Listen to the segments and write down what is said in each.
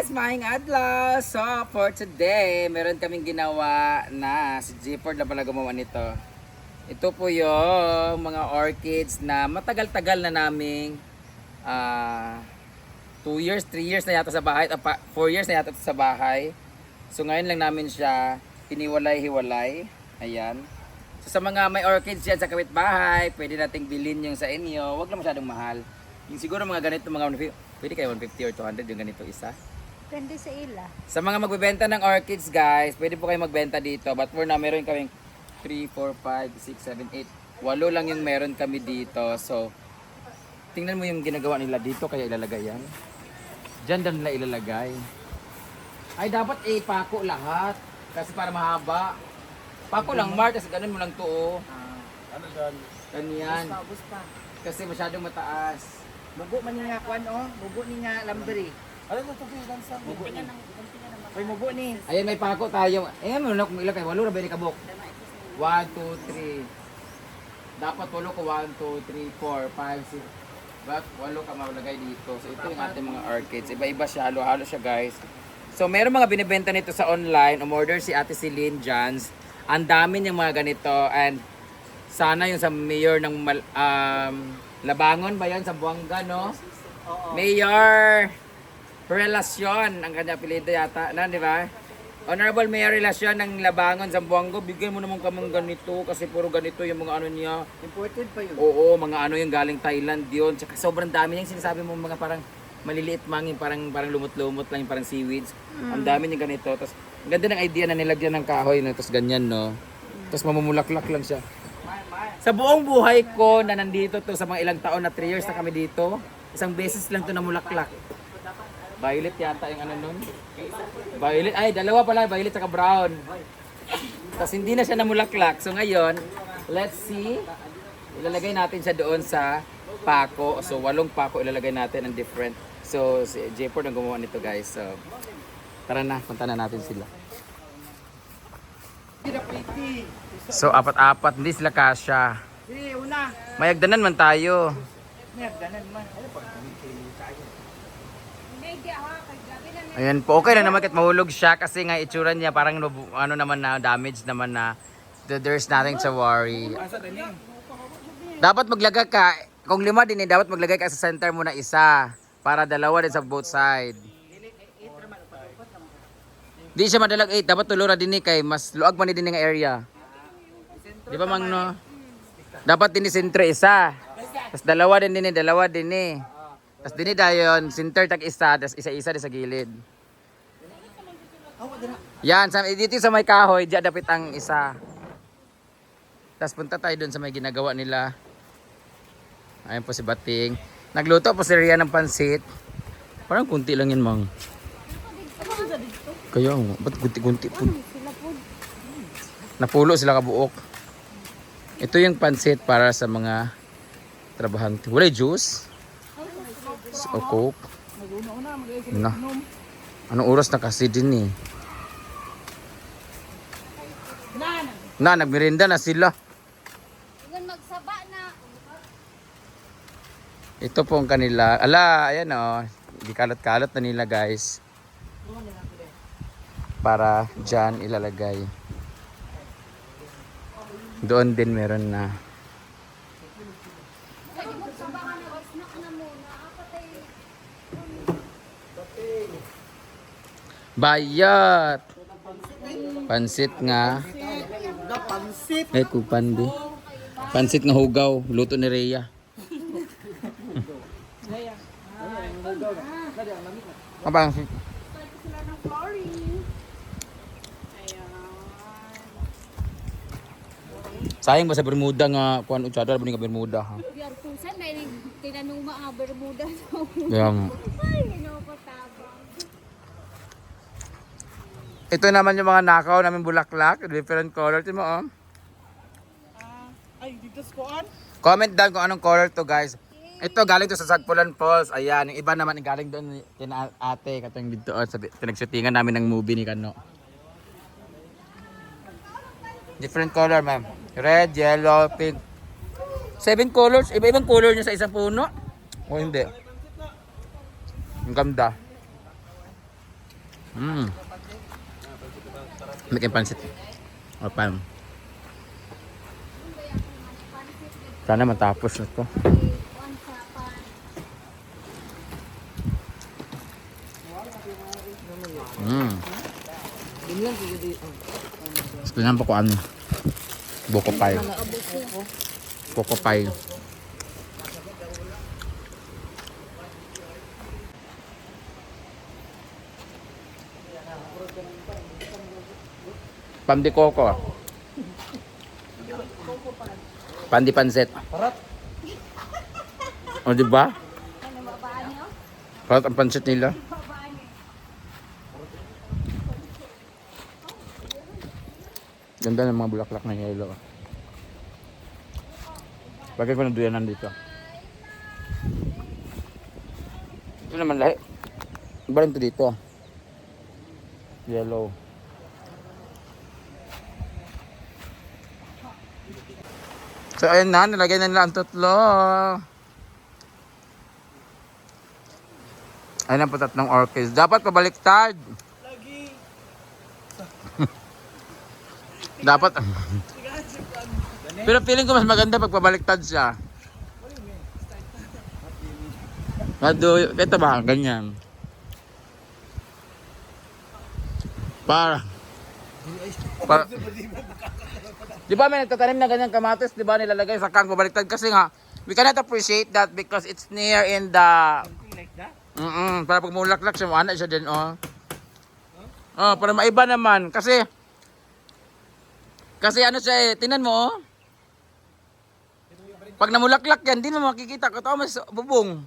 guys, maing adlaw. So, for today, meron kaming ginawa na si Jeepord na pala gumawa nito. Ito po yung mga orchids na matagal-tagal na naming ah 2 years, 3 years na yata sa bahay, 4 years na yata sa bahay. So ngayon lang namin siya hiniwalay-hiwalay. Ayan. So sa mga may orchids yan sa kapitbahay, pwede nating bilhin yung sa inyo. Huwag lang masyadong mahal. Yung siguro mga ganito, mga 150, pwede kayo 150 or 200 yung ganito isa. Depende sa ila. Sa mga magbebenta ng orchids guys, pwede po kayo magbenta dito. But for now, meron kaming 3, 4, 5, 6, 7, 8. Walo lang yung meron kami dito. So, tingnan mo yung ginagawa nila dito, kaya ilalagay yan. Diyan daw nila ilalagay. Ay, dapat eh, pako lahat. Kasi para mahaba. Pako lang, Mark, kasi ganun mo lang to, oh. Ano dyan? Ganyan. Kasi masyadong mataas. Mugo man niya kwan oh, mugo ni nga to to dansa? Mugo ni. Oy mugo ni. Ayan, may pako tayo. Eh, ano na kung ilang kayo? Walo na ba yung kabok? 1, 2, 3. Dapat walo ko 1, 2, 3, 4, 5, 6. But walo ka maulagay dito. So ito yung ating mga orchids. Iba-iba siya, halo-halo siya guys. So meron mga binibenta nito sa online. Umorder si Ate Celine Jans. Ang dami niyang mga ganito. And sana yung sa mayor ng um, Labangon ba yan? Sa Buanga, no? Mayor Relasyon, ang kanya apelido yata, na, di ba? Honorable Mayor Relasyon ng Labangon, Zamboango, bigyan mo naman kamang ganito kasi puro ganito yung mga ano niya. Imported pa yun. Oo, mga ano yung galing Thailand yun. Tsaka sobrang dami yung sinasabi mo mga parang maliliit mangin, parang parang lumot-lumot lang yung parang seaweeds. Ang dami niya ganito. Tapos ang ganda ng idea na nilagyan ng kahoy no, tapos ganyan no. Tapos mamumulaklak lang siya. Sa buong buhay ko na nandito to sa mga ilang taon na 3 years na kami dito, isang beses lang to namulaklak. Violet yata yung ano nun. Violet, ay dalawa pala, violet saka brown. Tapos hindi na siya namulaklak. So ngayon, let's see. Ilalagay natin siya doon sa pako. So walong pako ilalagay natin ang different. So si Jayport ang gumawa nito guys. So tara na, punta na natin sila. So apat-apat, hindi sila kasya. Sige, una. Mayagdanan man tayo. Nagdanan man. Ano pa? Hindi, di ha. Kay gabi na may Ayan po, okay lang naman kahit mahulog siya kasi nga itsura niya parang ano naman na damage naman na th- there's nothing to worry. Dapat maglagay ka, kung lima din eh, dapat maglagay ka sa center mo na isa para dalawa din sa both side. Di siya madalag 8, dapat tulo ra din eh, kay mas luag man din nga area. Di ba mang no? Dapat din ni center isa. Tapos dalawa din din eh, dalawa din eh. Tapos din dayon, center tag isa, tapos isa-isa din sa gilid. Yan, sa, dito sa may kahoy, diyan dapat ang isa. Tapos punta tayo dun sa may ginagawa nila. Ayun po si Bating. Nagluto po si Ria ng pansit. Parang kunti lang yan, mang. Kaya, oh, ba't kunti-kunti po. Napulo sila kabuok. Ito yung pansit para sa mga trabahante. Wala juice? O coke? Na. Anong oras na kasi din eh? Na, nagmerinda na sila. Magsaba na. Ito po ang kanila. Ala, ayan o. Oh. Di kalat-kalat na nila guys. Para dyan ilalagay. Doon din meron na. Pwede magsaba ka na. Snack na muna. Patay. Bayat! Pansit nga. Pansit. Eh, kupandi. Pansit nga hugaw. Luto ni Rhea. Ang pansit. Sila ng flooring. Sayang ba sa Bermuda nga kuan utsada ba ni nga Bermuda ha. Di artusan. May tinanuma nga bermuda. Nga. Ay, hinopatabang. Ito naman yung mga nakaw namin bulaklak, different color. Tingnan mo oh. Ay, dito sa kuan. Comment down kung anong color to guys. Ito galing to sa Sagpulan Falls. Ayan, yung iba naman galing doon kina ate katong dito oh, sa pinagshootingan namin ng movie ni Kano. Different color, ma'am. Red, yellow, pink. Seven colors. Iba-ibang color niya sa isang puno. O hindi. Ang ganda. Mm. Bikin pansit. Apa? Sana matapos na to. Pan. Mm. Tingnan pa ko ano. Buko pie. Buko pie. Pandi Coco. Pandi Pansit. O, di ba? Ano? Parat ang pansit nila. Ganda ng mga bulaklak na yellow. Bagay ko ng duyanan dito. Ito naman lahi. Iba rin to dito. Yellow. So ayun na, nilagay na nila ang tutlo. Ayun ang patat ng orchids. Dapat pabaliktad. Dapat. Pero feeling ko mas maganda pag pabaliktad siya. Mado, ito ba? Ganyan. Para. Para. Di ba may nagtatanim na ganyan kamatis, di ba nilalagay sa kang pabaliktad kasi nga we cannot appreciate that because it's near in the Something like that. Mm para pag mulaklak siya, ana siya din, oh. Oh, para maiba naman. Kasi, kasi ano siya eh, tinan mo, oh. Pag namulaklak yan, di mo makikita ko, tao mas bubong.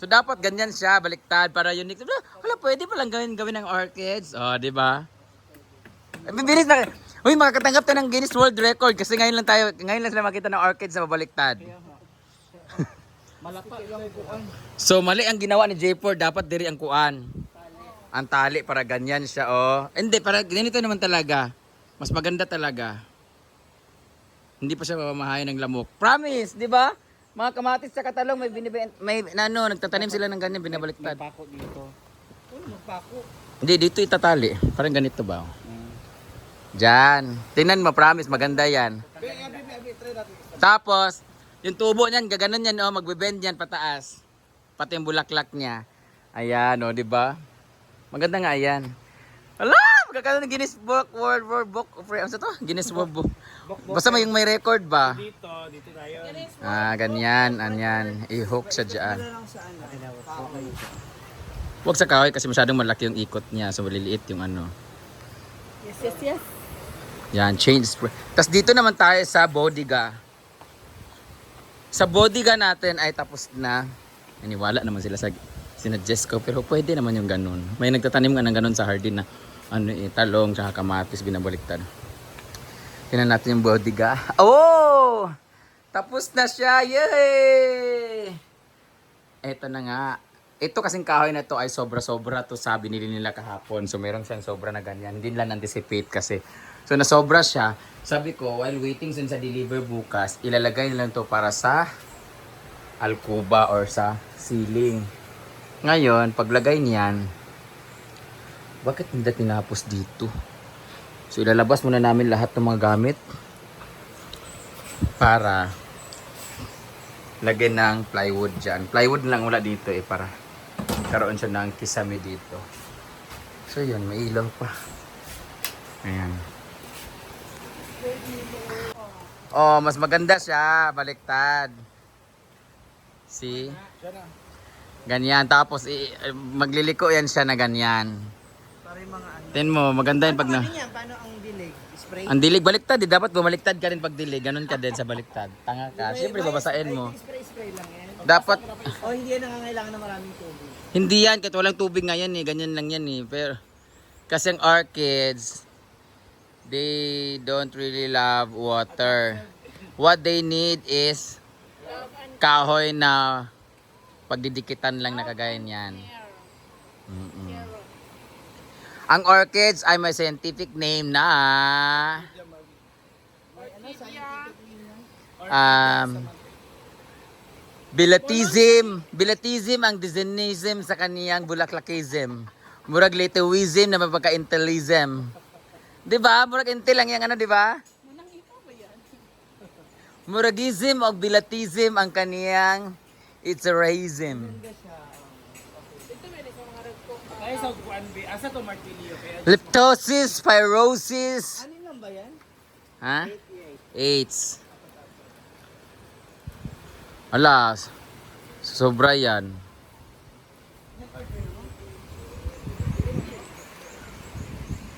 So, dapat ganyan siya, baliktad, para unique. Wala, pwede palang gawin, gawin ng orchids. Oh, di ba? Eh, Bibilis na. Uy, makakatanggap tayo ng Guinness World Record kasi ngayon lang tayo, ngayon lang sila makita ng orchids na babaliktad. Malapa lang kuan. So mali ang ginawa ni J4, dapat diri ang kuan. Ang tali para ganyan siya oh. Hindi para ganito naman talaga. Mas maganda talaga. Hindi pa siya mamamahayan ng lamok. Promise, di ba? Mga kamatis sa katalong may binibenta, may ano, nagtatanim sila ng ganyan binabaliktad. Pako dito. Uy, magpako. Hindi dito itatali. Parang ganito ba? Diyan. Tingnan mo, promise, maganda yan. Tapos, yung tubo niyan, gaganon yan, oh, magbe-bend yan pataas. Pati yung bulaklak niya. Ayan, oh, di ba? Maganda nga yan. Ala, magkakaroon ng Guinness Book World World Book of Ano to? Guinness World Book. Basta may yung may record ba? Dito, dito tayo. Ah, ganyan, anyan. I-hook siya dyan. lang sa ano. Kahoy. Huwag sa kahoy kasi masyadong malaki yung ikot niya. So, maliliit yung ano. Yes, yes, yes. Yan, change spray. Tapos dito naman tayo sa bodiga. Sa bodiga natin ay tapos na. Naniwala naman sila sa sinuggest ko. Pero pwede naman yung ganun. May nagtatanim nga ng ganun sa hardin na ano eh, talong tsaka kamatis binabaliktad. Tingnan natin yung bodiga. Oh! Tapos na siya! Yay! Eto na nga. Ito kasing kahoy na to ay sobra-sobra to sa binili nila kahapon. So meron siyang sobra na ganyan. Hindi nila anticipate kasi. So nasobra siya. Sabi ko, while waiting sa deliver bukas, ilalagay nila to para sa alkuba or sa ceiling. Ngayon, paglagay niyan, bakit hindi tinapos dito? So ilalabas muna namin lahat ng mga gamit para lagyan ng plywood dyan. Plywood lang wala dito eh para karoon siya ng kisame dito. So yun, may ilaw pa. Ayan. Oh, mas maganda siya, baliktad. See? Ganyan, tapos i- magliliko yan siya na ganyan. Para yung mga ano. Tin mo, maganda yun pag na... Ano yan? Paano ang dilig? Spray? Ang dilig baliktad, eh. dapat bumaliktad ka rin pag dilig. Ganun ka din sa baliktad. Tanga ka. Siyempre, babasain mo. Spray-spray lang yan. Dapat, O hindi yan nangangailangan ng maraming tubig. hindi yan, kahit walang tubig nga yan eh. Ganyan lang yan eh. Pero, kasi ang orchids, they don't really love water. What they need is kahoy na pagdidikitan lang na kagaya niyan. Mm-mm. Ang orchids ay may scientific name na um, Bilatism. Bilatism ang Dizinism sa kaniyang bulaklakism. Murag lituism na mapagka-intellism. Di ba? Murag intel lang yung ano, di ba? Muragism o bilatism ang kaniyang it's a raism. Liptosis, pyrosis. Ano lang ba yan? Ha? AIDS. Ala, sobra yan.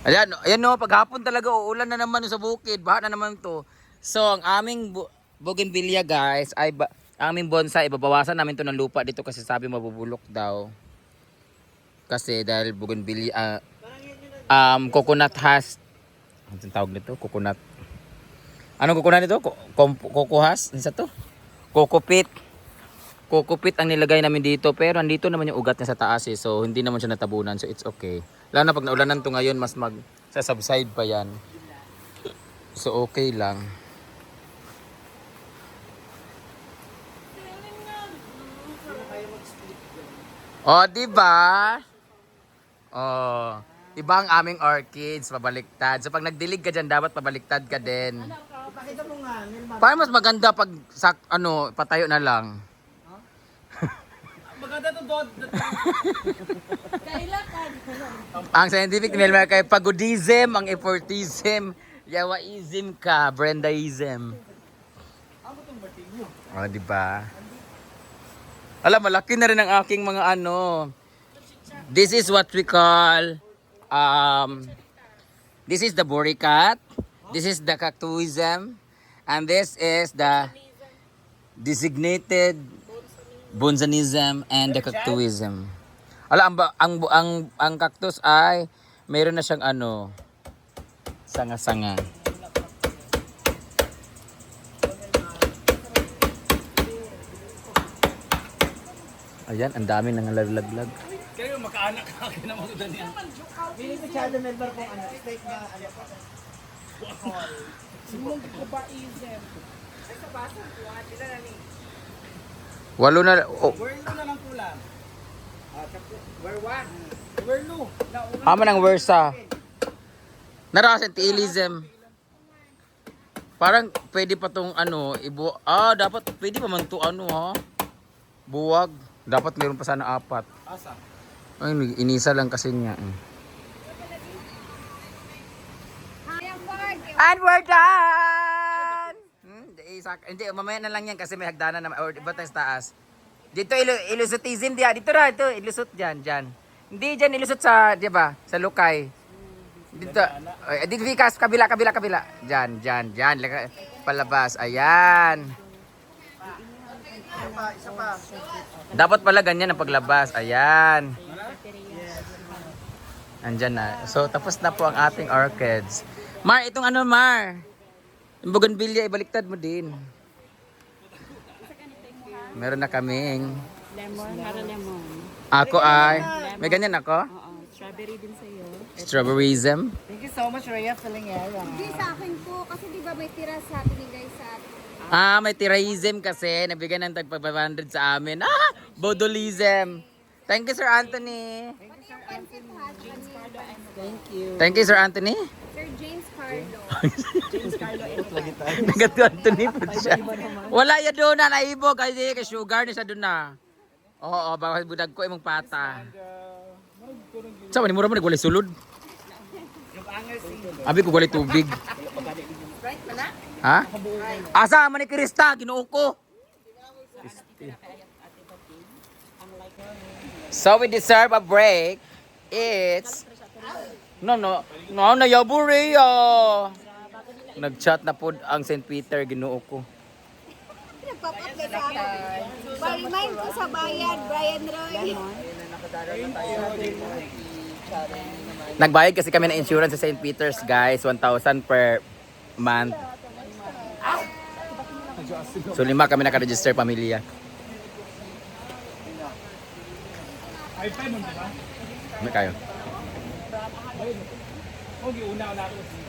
Ayan, ayan no, paghapon talaga uulan na naman sa bukid, baha na naman to. So, ang aming bu- bougainvillea guys, ay ba- aming bonsai, babawasan namin to ng lupa dito kasi sabi mabubulok daw. Kasi dahil bougainvillea, ah, um, coconut has, anong tawag nito? Coconut. Anong coconut nito? Kokohas? Ano sa to? Kokopit. Kokopit ang nilagay namin dito pero andito naman yung ugat niya sa taas eh. So hindi naman siya natabunan so it's okay. Lalo na pag naulanan to ngayon mas mag sa subside pa yan. So okay lang. Oh, di ba? Oh, iba ang aming orchids, pabaliktad. So pag nagdilig ka dyan, dapat pabaliktad ka din. Pakita mo nga, Nilma. Parang mas maganda pag sak, ano, patayo na lang. Maganda to dot. Kailakan. Ang scientific nila kay pagodism, ang effortism, yawaism ka, Brendaism. Ako tong martilyo. O, di ba? Alam, malaki na rin ang aking mga ano. This is what we call, um, this is the boricat, this is the cactuism, and this is the designated bonzanism and the cactuism. Ala, ang, ba- ang, ang, ang cactus ay mayroon na siyang ano, sanga-sanga. Ayan, ang dami nang laglag. Kaya yung makaanak ka kaya na maganda niya. Hindi ko shadow member kung ano, steak na ano. Simong ko ba isem? Ay sa basa, kuha sila na ni. Walo na, oh, Where no na lang kulang? Ah, tapos, where one? Where no? Na una. ama ng Versa. Narasan, tiilism. Parang pwede pa tong ano, ibu ah, dapat pwede pa man to ano ha. Buwag. Dapat meron pa sana apat. Asa? Ay, inisa lang kasi niya. eh. And we're done! Isa, hindi, mamaya na lang yan kasi may hagdanan naman. Or iba tayo sa taas. Dito, ilu, ilusutism diya. Dito ra, ito, ilusot dyan, dyan. Hindi dyan, ilusot sa, di ba, sa Lukay. Dito, ay, dito, Vikas, kabila, kabila, kabila. Dyan, dyan. Laka- Palabas, ayan. Dapat pala ganyan ang paglabas. Ayan. Andyan na. So, tapos na po ang ating orchids. Mar, itong ano, Mar? Yung bougainvillea, ibaliktad mo din. Meron na kaming. Lemon, para lemon. Ako ay, may ganyan ako? Oo, strawberry din sa'yo. Strawberryism. Thank you so much, Rhea Filingera. Hindi sa akin po, kasi di ba may tira sa binigay sa atin. Ah, may tiraism kasi. Nabigyan ng tag 500 sa amin. Ah, bodolism. Thank you, Sir Anthony. Pati yung pancit hot, Thank you. Thank you, Sir Anthony. Sir James Carlo. Nagat ko Anthony po siya. Wala ya doon na naibo kasi kay sugar ni sa doon na. Oo, baka budag ko imong pata. Sa man mura mo nagwalay sulod. Abi ko walay tubig. Ha? Asa man ni Krista Ginoo ko. So we deserve a break. It's No, no. No, na yaburi Nag-chat na po ang St. Peter Ginoo ko. Nagpop-up na sa akin. Pa-remind ko sa bayan, Brian Roy. Nagbayad kasi kami ng insurance sa St. Peter's, guys. 1,000 per month. So, lima kami nakaregister pamilya. Ay, five mo ba? May kayo. Okay, una na ako.